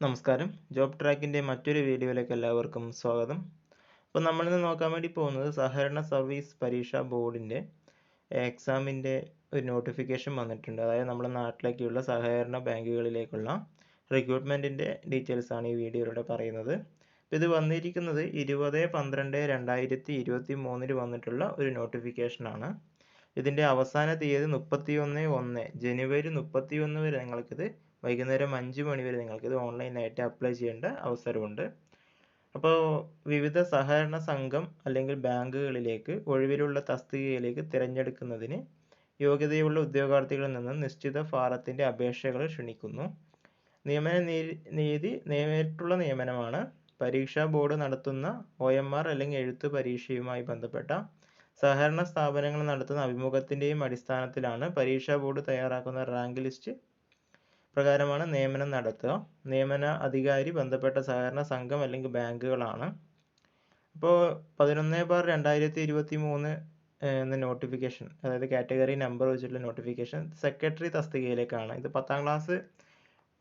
നമസ്കാരം. ജോബ് ട്രാക്കിന്റെ മറ്റൊരു വീഡിയോയിലേക്ക് എല്ലാവർക്കും സ്വാഗതം. അപ്പോൾ നമ്മളിന്ന് നോക്കാൻ വേണ്ടി പോകുന്നത് സഹകരണ സർവീസ് പരീക്ഷാ ബോർഡിന്റെ എക്സാമിന്റെ ഒരു നോട്ടിഫിക്കേഷൻ വന്നിട്ടുണ്ട്. അതായത് നമ്മുടെ നാട്ടിലേക്കുള്ള സഹകരണ ബാങ്കുകളിലേക്കുള്ള റിക്രൂട്ട്മെന്റിന്റെ ഡീറ്റെയിൽസ് ആണ് ഈ വീഡിയോയിലൂടെ പറയുന്നത്. ഇത് വന്നിരിക്കുന്നത് ഇരുപത് പന്ത്രണ്ട് രണ്ടായിരത്തി ഇരുപത്തി മൂന്നിൽ വന്നിട്ടുള്ള ഒരു നോട്ടിഫിക്കേഷനാണ് ഇതിന്റെ അവസാന തീയതി മുപ്പത്തി ഒന്ന് ജനുവരി മുപ്പത്തി ഒന്ന് വരെ നിങ്ങൾക്കിത് വൈകുന്നേരം അഞ്ച് മണി വരെ നിങ്ങൾക്കിത് ഓൺലൈനായിട്ട് അപ്ലൈ ചെയ്യേണ്ട അവസരമുണ്ട്. അപ്പോൾ വിവിധ സഹകരണ സംഘം അല്ലെങ്കിൽ ബാങ്കുകളിലേക്ക് ഒഴിവിലുള്ള തസ്തികയിലേക്ക് തിരഞ്ഞെടുക്കുന്നതിന് യോഗ്യതയുള്ള ഉദ്യോഗാർത്ഥികളിൽ നിന്ന് നിശ്ചിത ഫാറത്തിന്റെ അപേക്ഷകൾ ക്ഷണിക്കുന്നു. നിയമന നീതി നേരിട്ടുള്ള നിയമനമാണ്. പരീക്ഷാ ബോർഡ് നടത്തുന്ന ഒ എം ആർ അല്ലെങ്കിൽ എഴുത്ത് പരീക്ഷയുമായി ബന്ധപ്പെട്ട സഹകരണ സ്ഥാപനങ്ങൾ നടത്തുന്ന അഭിമുഖത്തിന്റെയും അടിസ്ഥാനത്തിലാണ് പരീക്ഷാ ബോർഡ് തയ്യാറാക്കുന്ന റാങ്ക് ലിസ്റ്റ് പ്രകാരമാണ് നിയമനം നടത്തുക. നിയമന അധികാരി ബന്ധപ്പെട്ട സഹകരണ സംഘം അല്ലെങ്കിൽ ബാങ്കുകളാണ്. അപ്പോൾ പതിനൊന്ന് ബാർ രണ്ടായിരത്തി ഇരുപത്തി മൂന്ന് എന്ന നോട്ടിഫിക്കേഷൻ അതായത് കാറ്റഗറി നമ്പർ വെച്ചിട്ടുള്ള നോട്ടിഫിക്കേഷൻ സെക്രട്ടറി തസ്തികയിലേക്കാണ്. ഇത് പത്താം ക്ലാസ്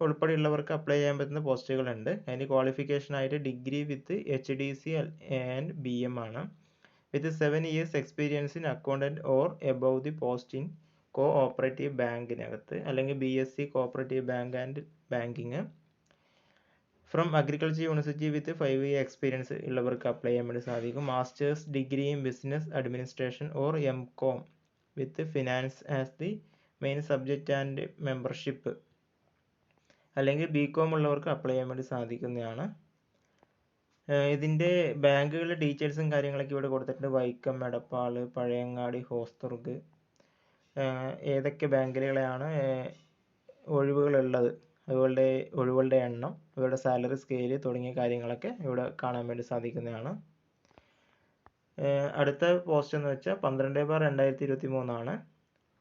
ഉൾപ്പെടെയുള്ളവർക്ക് അപ്ലൈ ചെയ്യാൻ പറ്റുന്ന പോസ്റ്റുകളുണ്ട് അതിന് ക്വാളിഫിക്കേഷൻ ആയിട്ട് degree with H D C and B M ആണ്. With seven years experience in accountant or above the post in cooperative ബാങ്കിനകത്ത് അല്ലെങ്കിൽ B S C cooperative bank and banking from agriculture university with five year experience ഉള്ളവർക്ക് apply ചെയ്യാൻ വേണ്ടി സാധിക്കും. Masters degree in business administration or M com with finance as the main subject and membership അല്ലെങ്കിൽ B com ഉള്ളവർക്ക് apply ചെയ്യാൻ വേണ്ടി സാധിക്കുന്നതാണ്. ഇതിന്റെ ബാങ്കുകളുടെ ഡീറ്റെയിൽസും കാര്യങ്ങളൊക്കെ ഇവിടെ കൊടുത്തിട്ടുണ്ട്. വൈക്കം എടപ്പാൾ പഴയങ്ങാടി ഹോസ്തുർഗ് ഏതൊക്കെ ബാങ്കുകളെയാണ് ഒഴിവുകളുള്ളത്? അതുപോലെ ഒഴിവുകളുടെ എണ്ണം ഇവരുടെ സാലറി സ്കെയിൽ തുടങ്ങിയ കാര്യങ്ങളൊക്കെ ഇവിടെ കാണാൻ വേണ്ടി സാധിക്കുന്നതാണ്. അടുത്ത പോസ്റ്റ് എന്ന് വെച്ചാൽ പന്ത്രണ്ട് ബാർ രണ്ടായിരത്തി ഇരുപത്തി മൂന്നാണ്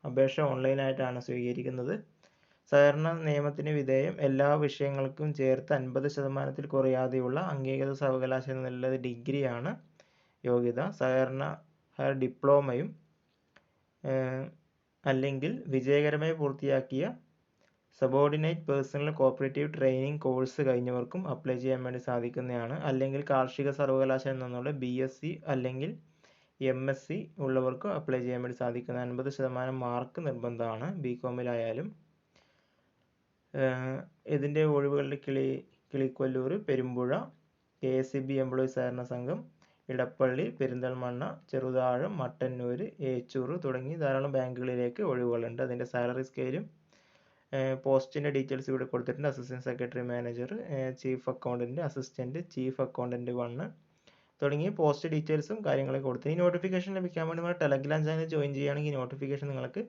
അപേക്ഷ ഓൺലൈനായിട്ടാണ് സ്വീകരിക്കുന്നത്. സഹകരണ നിയമത്തിന് വിധേയം എല്ലാ വിഷയങ്ങൾക്കും ചേർത്ത് അൻപത് ശതമാനത്തിൽ കുറയാതെയുള്ള അംഗീകൃത സർവകലാശാല നിന്നുള്ള ഡിഗ്രിയാണ് യോഗ്യത. സഹകരണ ഡിപ്ലോമയും അല്ലെങ്കിൽ വിജയകരമായി പൂർത്തിയാക്കിയ subordinate personnel cooperative training course കഴിഞ്ഞവർക്കും apply ചെയ്യാൻ വേണ്ടി സാധിക്കുന്നതാണ് അല്ലെങ്കിൽ കാർഷിക സർവകലാശാല നിന്നുള്ള ബി എസ് സി അല്ലെങ്കിൽ എം എസ് സി ഉള്ളവർക്കും അപ്ലൈ ചെയ്യാൻ വേണ്ടി സാധിക്കുന്ന അൻപത് ശതമാനം മാർക്ക് നിർബന്ധമാണ് ബി കോമിലായാലും ഇതിന്റെ ഒഴിവുകളുടെ Kili Kilikollur Perumpuzha K S C B employee സഹകരണ സംഘം ഇടപ്പള്ളി പെരിന്തൽമണ്ണ ചെറുതാഴം മട്ടന്നൂർ ഏച്ചൂർ തുടങ്ങി ധാരാളം ബാങ്കുകളിലേക്ക് ഒഴിവുകളുണ്ട്. അതിന്റെ സാലറി സ്കെയിലും പോസ്റ്റിന്റെ ഡീറ്റെയിൽസ് ഇവിടെ കൊടുത്തിട്ടുണ്ട്. Assistant secretary manager chief accountant assistant chief accountant one തുടങ്ങിയ പോസ്റ്റ് ഡീറ്റെയിൽസും കാര്യങ്ങളൊക്കെ കൊടുത്തു ഈ നോട്ടിഫിക്കേഷൻ ലഭിക്കാൻ വേണ്ടി നമ്മൾ ടെലഗ്രാം ചാനൽ ജോയിൻ ചെയ്യുകയാണെങ്കിൽ നോട്ടിഫിക്കേഷൻ നിങ്ങൾക്ക്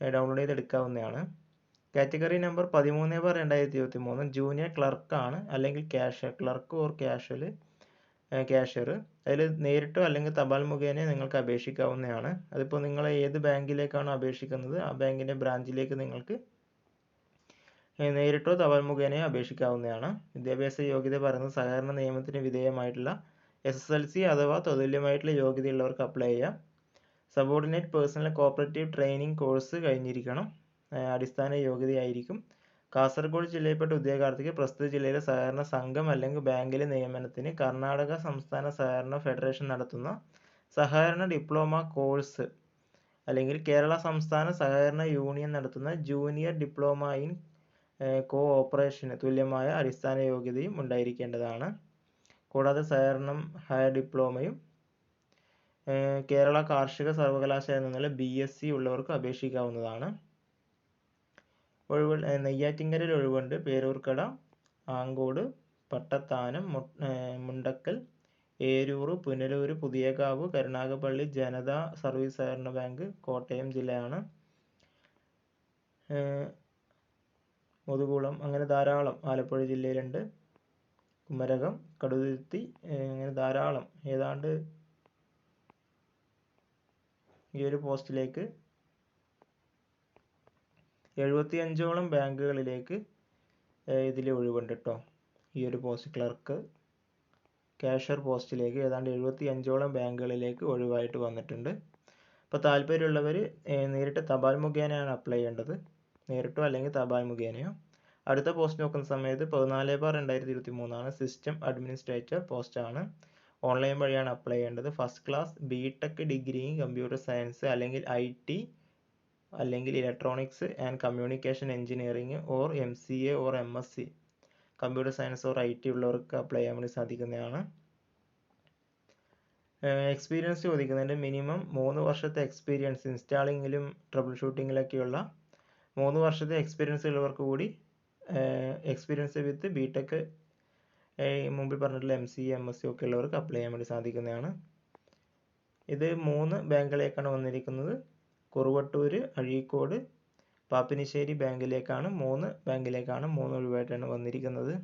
ഡൗൺലോഡ് ചെയ്ത് എടുക്കാവുന്നതാണ്. കാറ്റഗറി നമ്പർ പതിമൂന്ന് ബാർ രണ്ടായിരത്തി ഇരുപത്തി മൂന്ന് ജൂനിയർ ക്ലർക്കാണ് അല്ലെങ്കിൽ cash clerk or casual cashier അതിൽ നേരിട്ടോ അല്ലെങ്കിൽ തപാൽ മുഖേന നിങ്ങൾക്ക് അപേക്ഷിക്കാവുന്നതാണ്. അതിപ്പോൾ നിങ്ങൾ ഏത് ബാങ്കിലേക്കാണോ അപേക്ഷിക്കുന്നത് ആ ബാങ്കിന്റെ ബ്രാഞ്ചിലേക്ക് നിങ്ങൾക്ക് നേരിട്ടോ തപാൽ മുഖേനയോ അപേക്ഷിക്കാവുന്നതാണ്. വിദ്യാഭ്യാസ യോഗ്യത പറയുന്നത് സഹകരണ നിയമത്തിന് വിധേയമായിട്ടുള്ള എസ് എസ് എൽ സി അഥവാ തതുല്യമായിട്ടുള്ള യോഗ്യതയുള്ളവർക്ക് അപ്ലൈ ചെയ്യാം. Subordinate personnel cooperative training course കഴിഞ്ഞിരിക്കണം. അടിസ്ഥാന യോഗ്യതയായിരിക്കും. കാസർഗോഡ് ജില്ലയിൽപ്പെട്ട ഉദ്യോഗാർത്ഥിക്ക് പ്രസ്തുത ജില്ലയിലെ സഹകരണ സംഘം അല്ലെങ്കിൽ ബാങ്കിലെ നിയമനത്തിന് കർണാടക സംസ്ഥാന സഹകരണ ഫെഡറേഷൻ നടത്തുന്ന സഹകരണ ഡിപ്ലോമ കോഴ്സ് അല്ലെങ്കിൽ കേരള സംസ്ഥാന സഹകരണ യൂണിയൻ നടത്തുന്ന ജൂനിയർ ഡിപ്ലോമ ഇൻ കോ ഓപ്പറേഷന് തുല്യമായ അടിസ്ഥാന യോഗ്യതയും ഉണ്ടായിരിക്കേണ്ടതാണ്. കൂടാതെ സഹകരണം ഹയർ ഡിപ്ലോമയും കേരള കാർഷിക സർവകലാശാല നിന്നുള്ള ബി എസ് സി ഉള്ളവർക്ക് അപേക്ഷിക്കാവുന്നതാണ്. ഒഴിവ് നെയ്യാറ്റിങ്കരയിൽ ഒഴിവുണ്ട്. പേരൂർക്കട ആങ്കോട് പട്ടത്താനം മുണ്ടക്കൽ ഏരൂർ പുനലൂർ പുതിയകാവ് കരുനാഗപ്പള്ളി ജനത സർവീസ് സഹകരണ ബാങ്ക് കോട്ടയം ജില്ലയാണ്. മുതുകുളം അങ്ങനെ ധാരാളം ആലപ്പുഴ ജില്ലയിലുണ്ട്. കുമരകം കടുതുരുത്തി അങ്ങനെ ധാരാളം. ഏതാണ്ട് ഈ ഒരു പോസ്റ്റിലേക്ക് എഴുപത്തിയഞ്ചോളം ബാങ്കുകളിലേക്ക് ഇതിൽ ഒഴിവുണ്ട് കേട്ടോ ഈ ഒരു പോസ്റ്റ് ക്ലർക്ക് ക്യാഷ്യർ പോസ്റ്റിലേക്ക് ഏതാണ്ട് എഴുപത്തി അഞ്ചോളം ബാങ്കുകളിലേക്ക് ഒഴിവായിട്ട് വന്നിട്ടുണ്ട്. അപ്പോൾ താല്പര്യമുള്ളവർ നേരിട്ട് തപാൽ മുഖേനയാണ് അപ്ലൈ ചെയ്യേണ്ടത്. നേരിട്ടോ അല്ലെങ്കിൽ തപാൽ മുഖേനയോ. അടുത്ത പോസ്റ്റ് നോക്കുന്ന സമയത്ത് പതിനാല് ബാർ രണ്ടായിരത്തി ഇരുപത്തി മൂന്നാണ് സിസ്റ്റം അഡ്മിനിസ്ട്രേറ്റർ പോസ്റ്റാണ്. ഓൺലൈൻ വഴിയാണ് അപ്ലൈ ചെയ്യേണ്ടത്. ഫസ്റ്റ് ക്ലാസ് ബി ടെക് ഡിഗ്രിയും കമ്പ്യൂട്ടർ സയൻസ് അല്ലെങ്കിൽ ഐ ടി അല്ലെങ്കിൽ electronics and communication engineering or M C A or M S C computer science or I T ഉള്ളവർക്ക് അപ്ലൈ ചെയ്യാൻ വേണ്ടി സാധിക്കുന്നതാണ്. എക്സ്പീരിയൻസ് ചോദിക്കുന്നുണ്ട് മിനിമം മൂന്ന് വർഷത്തെ എക്സ്പീരിയൻസ് ഇൻസ്റ്റാളിങ്ങിലും ട്രബിൾ ഷൂട്ടിങ്ങിലൊക്കെയുള്ള മൂന്ന് വർഷത്തെ എക്സ്പീരിയൻസ് ഉള്ളവർക്ക് കൂടി എക്സ്പീരിയൻസ് വിത്ത് ബി ടെക് മുമ്പിൽ പറഞ്ഞിട്ടുള്ള M C M S C ഒക്കെ ഉള്ളവർക്ക് അപ്ലൈ ചെയ്യാൻ വേണ്ടി സാധിക്കുന്നതാണ്. ഇത് മൂന്ന് ബാങ്കുകളേക്കാണ് വന്നിരിക്കുന്നത്. കുറുവട്ടൂർ അഴീക്കോട് പാപ്പിനിശ്ശേരി ബാങ്കിലേക്കാണ് മൂന്ന് ബാങ്കിലേക്കാണ് മൂന്ന് ഒഴിവായിട്ടാണ് വന്നിരിക്കുന്നത്.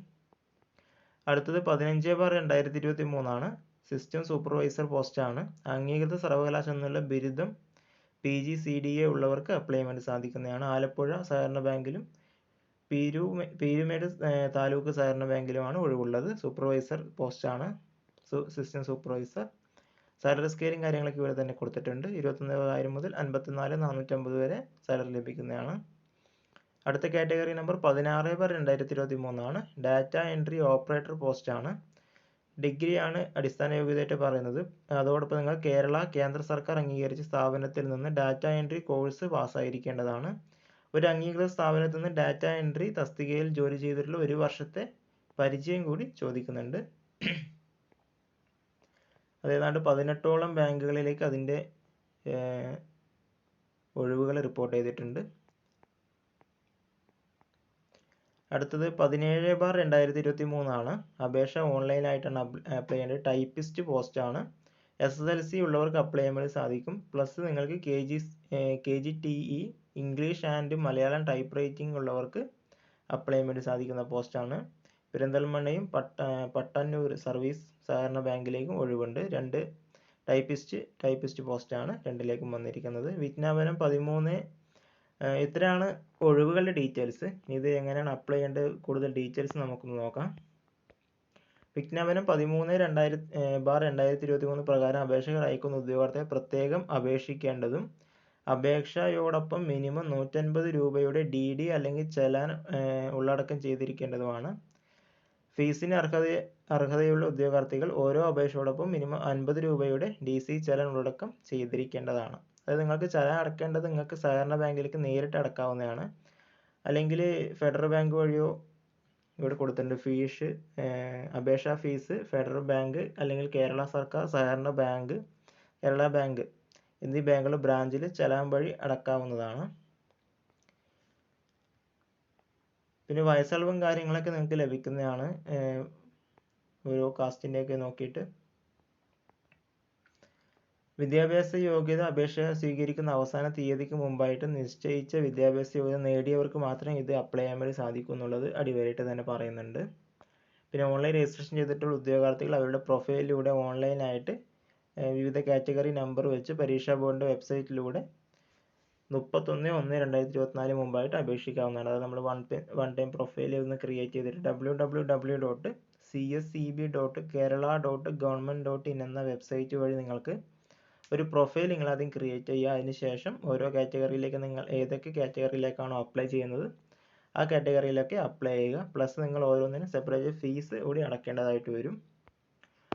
അടുത്തത് പതിനഞ്ച് ബാർ രണ്ടായിരത്തി ഇരുപത്തി മൂന്നാണ് സിസ്റ്റം സൂപ്പർവൈസർ പോസ്റ്റാണ്. അംഗീകൃത സർവകലാശാല എന്നുള്ള ബിരുദം P G C D A ഉള്ളവർക്ക് അപ്ലൈ ചെയ്യാൻ സാധിക്കുന്നതാണ്. ആലപ്പുഴ സഹകരണ ബാങ്കിലും പീരു പീരുമേട് താലൂക്ക് സഹകരണ ബാങ്കിലുമാണ് ഒഴിവുള്ളത്. സൂപ്പർവൈസർ പോസ്റ്റാണ്. System supervisor. സാലറി സ്കെയിലും കാര്യങ്ങളൊക്കെ ഇവിടെ തന്നെ കൊടുത്തിട്ടുണ്ട്. ഇരുപത്തൊന്നായിരം മുതൽ അൻപത്തിനാല് നാനൂറ്റമ്പത് വരെ സാലറി ലഭിക്കുന്നതാണ്. അടുത്ത കാറ്റഗറി നമ്പർ പതിനാറ് ബാർ രണ്ടായിരത്തി ഇരുപത്തി മൂന്നാണ് ഡാറ്റ എൻട്രി ഓപ്പറേറ്റർ പോസ്റ്റാണ് ഡിഗ്രിയാണ് അടിസ്ഥാന യോഗ്യതയായിട്ട് പറയുന്നത്. അതോടൊപ്പം നിങ്ങൾ കേരള കേന്ദ്ര സർക്കാർ അംഗീകരിച്ച സ്ഥാപനത്തിൽ നിന്ന് ഡാറ്റ എൻട്രി കോഴ്സ് പാസ്സായിരിക്കേണ്ടതാണ് ഒരു അംഗീകൃത സ്ഥാപനത്തിൽ നിന്ന് ഡാറ്റ എൻട്രി തസ്തികയിൽ ജോലി ചെയ്തിട്ടുള്ള ഒരു വർഷത്തെ പരിചയം കൂടി ചോദിക്കുന്നുണ്ട്. അതേതാണ്ട് പതിനെട്ടോളം ബാങ്കുകളിലേക്ക് അതിന്റെ ഒഴിവുകൾ റിപ്പോർട്ട് ചെയ്തിട്ടുണ്ട്. അടുത്തത് പതിനേഴ് ബാർ രണ്ടായിരത്തി ഇരുപത്തി മൂന്നാണ് അപേക്ഷ ഓൺലൈനായിട്ടാണ് അപ്ലൈ ചെയ്യേണ്ടത് ടൈപ്പിസ്റ്റ് പോസ്റ്റാണ്. എസ് എസ് എൽ സി ഉള്ളവർക്ക് അപ്ലൈ ചെയ്യാൻ വേണ്ടി സാധിക്കും. പ്ലസ് നിങ്ങൾക്ക് K G K G T E English and Malayalam typewriting ഉള്ളവർക്ക് അപ്ലൈ ചെയ്യാൻ വേണ്ടി സാധിക്കുന്ന പോസ്റ്റാണ്. പെരിന്തൽമണ്ണയും പട്ട പട്ടന്നൂർ സർവീസ് സഹകരണ ബാങ്കിലേക്കും ഒഴിവുണ്ട്. രണ്ട് ടൈപ്പിസ്റ്റ് ടൈപ്പിസ്റ്റ് പോസ്റ്റാണ് രണ്ടിലേക്കും വന്നിരിക്കുന്നത്. വിജ്ഞാപനം പതിമൂന്ന് ഇത്രയാണ് ഒഴിവുകളുടെ ഡീറ്റെയിൽസ് ഇത് എങ്ങനെയാണ് അപ്ലൈ ചെയ്യേണ്ടത്? കൂടുതൽ ഡീറ്റെയിൽസ് നമുക്കൊന്ന് നോക്കാം. വിജ്ഞാപനം പതിമൂന്ന് രണ്ടായിരത്തി ബാർ രണ്ടായിരത്തി ഇരുപത്തി മൂന്ന് പ്രകാരം അപേക്ഷകർ അയക്കുന്ന ഉദ്യോഗാർത്ഥിയെ പ്രത്യേകം അപേക്ഷിക്കേണ്ടതും അപേക്ഷയോടൊപ്പം മിനിമം നൂറ്റൻപത് രൂപയുടെ ഡി ഡി അല്ലെങ്കിൽ ചെലാൻ ഉള്ളടക്കം ചെയ്തിരിക്കേണ്ടതുമാണ്. ഫീസിന് അർഹത അർഹതയുള്ള ഉദ്യോഗാർത്ഥികൾ ഓരോ അപേക്ഷയോടൊപ്പം മിനിമം അൻപത് രൂപയുടെ ഡി സി ചലൻ ഉള്ളടക്കം ചെയ്തിരിക്കേണ്ടതാണ്. അതായത് നിങ്ങൾക്ക് ചലൻ അടക്കേണ്ടത് നിങ്ങൾക്ക് സഹകരണ ബാങ്കിലേക്ക് നേരിട്ട് അടക്കാവുന്നതാണ്. അല്ലെങ്കിൽ ഫെഡറൽ ബാങ്ക് വഴിയോ ഇവിടെ കൊടുത്തിട്ടുണ്ട്. ഫീസ് അപേക്ഷാ ഫീസ് ഫെഡറൽ ബാങ്ക് അല്ലെങ്കിൽ കേരള സർക്കാർ സഹകരണ ബാങ്ക് കേരള ബാങ്ക് എന്നീ ബാങ്കുകളുടെ ബ്രാഞ്ചിൽ ചലാൻ വഴി അടക്കാവുന്നതാണ്. പിന്നെ വയസ്സളവും കാര്യങ്ങളൊക്കെ നിങ്ങൾക്ക് ലഭിക്കുന്നതാണ്. ഓരോ കാസ്റ്റിന്റെയൊക്കെ നോക്കിയിട്ട്. വിദ്യാഭ്യാസ യോഗ്യത അപേക്ഷ സ്വീകരിക്കുന്ന അവസാന തീയതിക്ക് മുമ്പായിട്ട് നിശ്ചയിച്ച വിദ്യാഭ്യാസ യോഗ്യത നേടിയവർക്ക് മാത്രമേ ഇത് അപ്ലൈ ചെയ്യാൻ വേണ്ടി സാധിക്കൂ എന്നുള്ളത് അടിവരായിട്ട് തന്നെ പറയുന്നുണ്ട്. പിന്നെ ഓൺലൈൻ രജിസ്ട്രേഷൻ ചെയ്തിട്ടുള്ള ഉദ്യോഗാർത്ഥികൾ അവരുടെ പ്രൊഫൈലിലൂടെ ഓൺലൈനായിട്ട് വിവിധ കാറ്റഗറി നമ്പർ വെച്ച് പരീക്ഷാ ബോർഡിന്റെ വെബ്സൈറ്റിലൂടെ മുപ്പത്തൊന്ന് ഒന്ന് രണ്ടായിരത്തി ഇരുപത്തിനാല് മുമ്പായിട്ട് അപേക്ഷിക്കാവുന്നതാണ്. അതായത് നമ്മൾ വൺ വൺ ടൈം പ്രൊഫൈൽ ഒന്ന് ക്രിയേറ്റ് ചെയ്തിട്ട് W W W dot C S C B dot Kerala dot government dot in എന്ന വെബ്സൈറ്റ് വഴി നിങ്ങൾക്ക് ഒരു പ്രൊഫൈൽ നിങ്ങൾ ആദ്യം ക്രിയേറ്റ് ചെയ്യുക. അതിന് ശേഷം ഓരോ കാറ്റഗറിയിലേക്ക് നിങ്ങൾ ഏതൊക്കെ കാറ്റഗറിയിലേക്കാണോ അപ്ലൈ ചെയ്യുന്നത് ആ കാറ്റഗറിയിലൊക്കെ അപ്ലൈ ചെയ്യുക. പ്ലസ് നിങ്ങൾ ഓരോന്നിനും സെപ്പറേറ്റ് ഫീസ് കൂടി അടക്കേണ്ടതായിട്ട് വരും.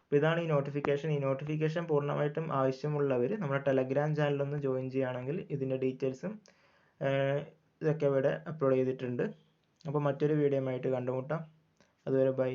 അപ്പോൾ ഇതാണ് ഈ നോട്ടിഫിക്കേഷൻ ഈ നോട്ടിഫിക്കേഷൻ പൂർണമായിട്ടും ആവശ്യമുള്ളവർ നമ്മുടെ ടെലഗ്രാം ചാനലൊന്ന് ജോയിൻ ചെയ്യുകയാണെങ്കിൽ ഇതിന്റെ ഡീറ്റെയിൽസും ഇതൊക്കെ ഇവിടെ അപ്ലോഡ് ചെയ്തിട്ടുണ്ട്. അപ്പോൾ മറ്റൊരു വീഡിയോ ആയിട്ട് കണ്ടുമുട്ടാം. അതുവരെ ബൈ